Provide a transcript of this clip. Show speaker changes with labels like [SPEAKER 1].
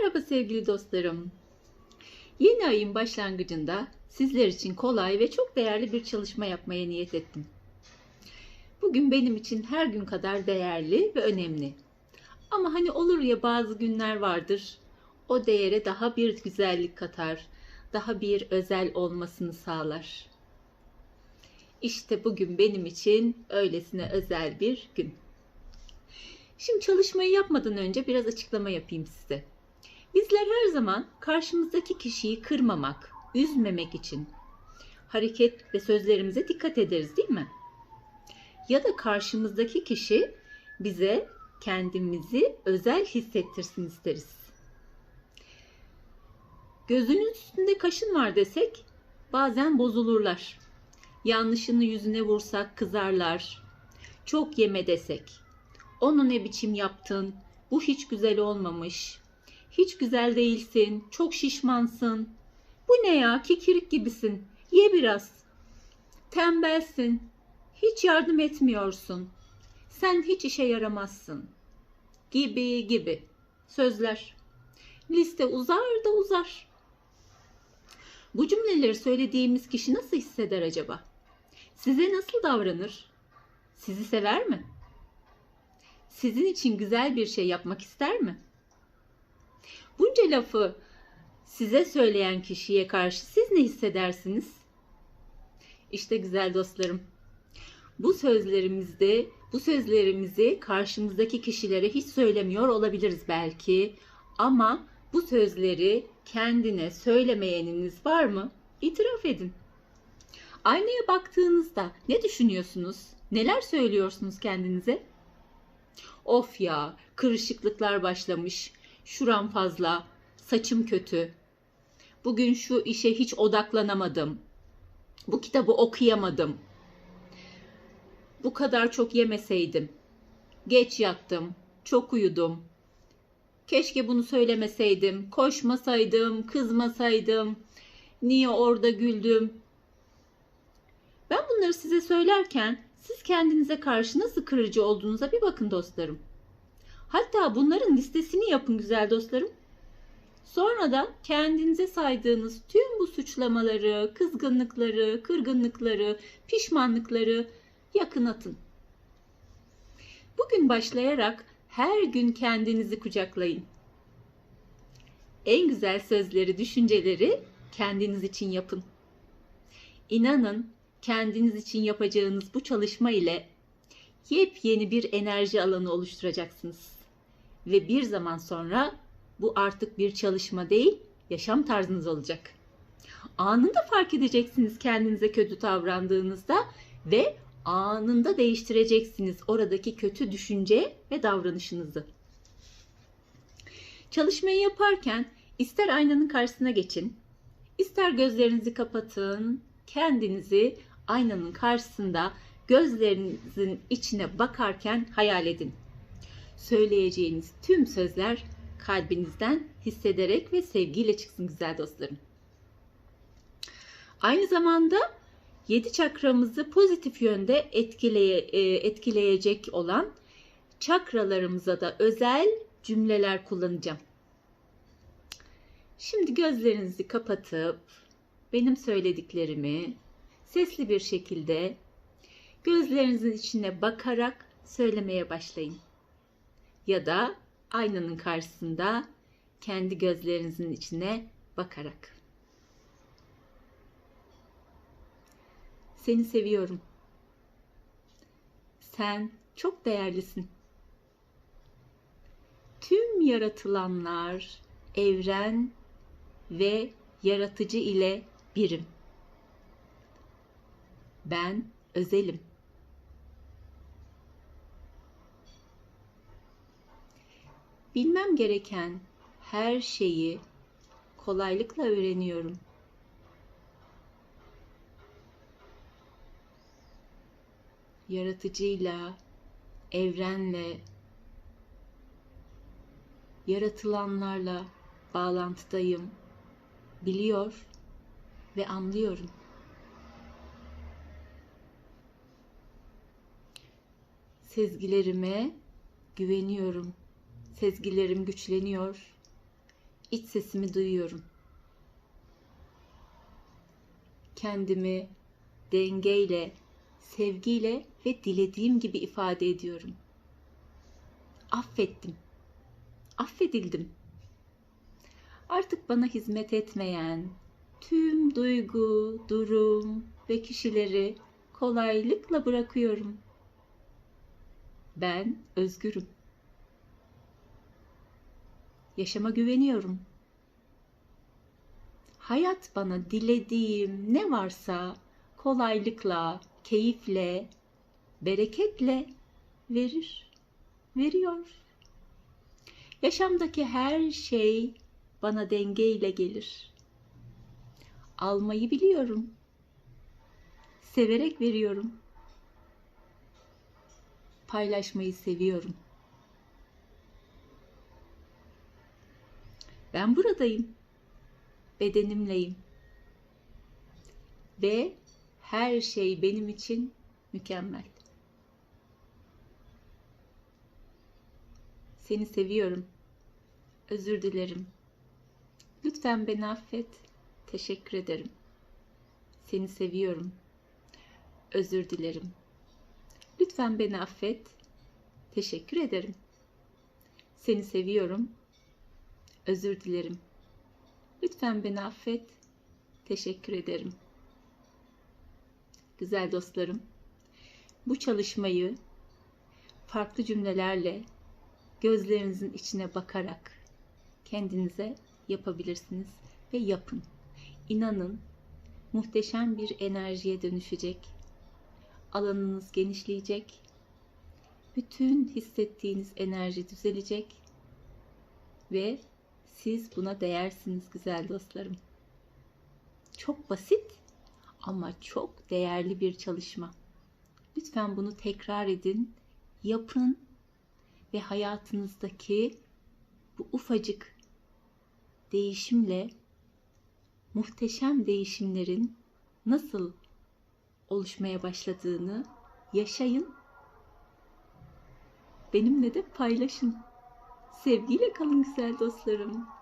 [SPEAKER 1] Merhaba sevgili dostlarım. Yeni ayın başlangıcında sizler için kolay ve çok değerli bir çalışma yapmaya niyet ettim. Bugün benim için her gün kadar değerli ve önemli. Ama hani olur ya bazı günler vardır. O değere daha bir güzellik katar, daha bir özel olmasını sağlar. İşte bugün benim için öylesine özel bir gün. Şimdi çalışmayı yapmadan önce biraz açıklama yapayım size. Bizler her zaman karşımızdaki kişiyi kırmamak, üzmemek için hareket ve sözlerimize dikkat ederiz değil mi? Ya da karşımızdaki kişi bize kendimizi özel hissettirsin isteriz. Gözünün üstünde kaşın var desek bazen bozulurlar. Yanlışını yüzüne vursak kızarlar. Çok yeme desek. Onu ne biçim yaptın? Bu hiç güzel olmamış. Hiç güzel değilsin. Çok şişmansın. Bu ne ya? Kikirik gibisin. Ye biraz. Tembelsin. Hiç yardım etmiyorsun. Sen hiç işe yaramazsın. Gibi gibi. Sözler. Liste uzar da uzar. Bu cümleleri söylediğimiz kişi nasıl hisseder acaba? Size nasıl davranır? Sizi sever mi? Sizin için güzel bir şey yapmak ister mi? Bunca lafı size söyleyen kişiye karşı siz ne hissedersiniz? İşte güzel dostlarım. Bu sözlerimizde, bu sözlerimizi karşımızdaki kişilere hiç söylemiyor olabiliriz belki ama bu sözleri kendine söylemeyeniniz var mı? İtiraf edin. Aynaya baktığınızda ne düşünüyorsunuz? Neler söylüyorsunuz kendinize? Of ya, kırışıklıklar başlamış. Şuram fazla, saçım kötü. Bugün şu işe hiç odaklanamadım. Bu kitabı okuyamadım. Bu kadar çok yemeseydim. Geç yattım, çok uyudum. Keşke bunu söylemeseydim, koşmasaydım, kızmasaydım. Niye orada güldüm? Ben bunları size söylerken siz kendinize karşı nasıl kırıcı olduğunuza bir bakın dostlarım. Hatta bunların listesini yapın güzel dostlarım. Sonra da kendinize saydığınız tüm bu suçlamaları, kızgınlıkları, kırgınlıkları, pişmanlıkları yakın atın. Bugün başlayarak her gün kendinizi kucaklayın. En güzel sözleri, düşünceleri kendiniz için yapın. İnanın kendiniz için yapacağınız bu çalışma ile yepyeni bir enerji alanı oluşturacaksınız. Ve bir zaman sonra bu artık bir çalışma değil, yaşam tarzınız olacak. Anında fark edeceksiniz kendinize kötü davrandığınızda ve anında değiştireceksiniz oradaki kötü düşünce ve davranışınızı. Çalışmayı yaparken ister aynanın karşısına geçin, ister gözlerinizi kapatın, kendinizi aynanın karşısında gözlerinizin içine bakarken hayal edin. Söyleyeceğiniz tüm sözler kalbinizden hissederek ve sevgiyle çıksın güzel dostlarım. Aynı zamanda 7 çakramızı pozitif yönde etkileye, e, etkileyecek olan çakralarımıza da özel cümleler kullanacağım. Şimdi gözlerinizi kapatıp benim söylediklerimi sesli bir şekilde gözlerinizin içine bakarak söylemeye başlayın. Ya da aynanın karşısında kendi gözlerinizin içine bakarak. Seni seviyorum. Sen çok değerlisin. Tüm yaratılanlar, evren ve yaratıcı ile birim. Ben özelim. Bilmem gereken her şeyi kolaylıkla öğreniyorum. Yaratıcıyla, evrenle, yaratılanlarla bağlantıdayım. Biliyor ve anlıyorum. Sezgilerime güveniyorum. Sezgilerim güçleniyor İç sesimi duyuyorum. Kendimi dengeyle, sevgiyle ve dilediğim gibi ifade ediyorum. Affettim. Affedildim. Artık bana hizmet etmeyen tüm duygu, durum ve kişileri kolaylıkla bırakıyorum. Ben özgürüm. Yaşama güveniyorum. Hayat bana dilediğim ne varsa kolaylıkla, keyifle, bereketle verir, veriyor. Yaşamdaki her şey bana dengeyle gelir. Almayı biliyorum. Severek veriyorum. Paylaşmayı seviyorum. Ben buradayım. Bedenimleyim. Ve her şey benim için mükemmel. Seni seviyorum. Özür dilerim. Lütfen beni affet. Teşekkür ederim. Seni seviyorum. Özür dilerim. Lütfen beni affet. Teşekkür ederim. Seni seviyorum. Özür dilerim. Lütfen beni affet. Teşekkür ederim. Güzel dostlarım, bu çalışmayı farklı cümlelerle gözlerinizin içine bakarak kendinize yapabilirsiniz ve yapın. İnanın muhteşem bir enerjiye dönüşecek. Alanınız genişleyecek. Bütün hissettiğiniz enerji düzelecek ve siz buna değersiniz güzel dostlarım. Çok basit ama çok değerli bir çalışma. Lütfen bunu tekrar edin, yapın ve hayatınızdaki bu ufacık değişimle muhteşem değişimlerin nasıl oluşmaya başladığını yaşayın. Benimle de paylaşın. Sevgiyle kalın güzel dostlarım.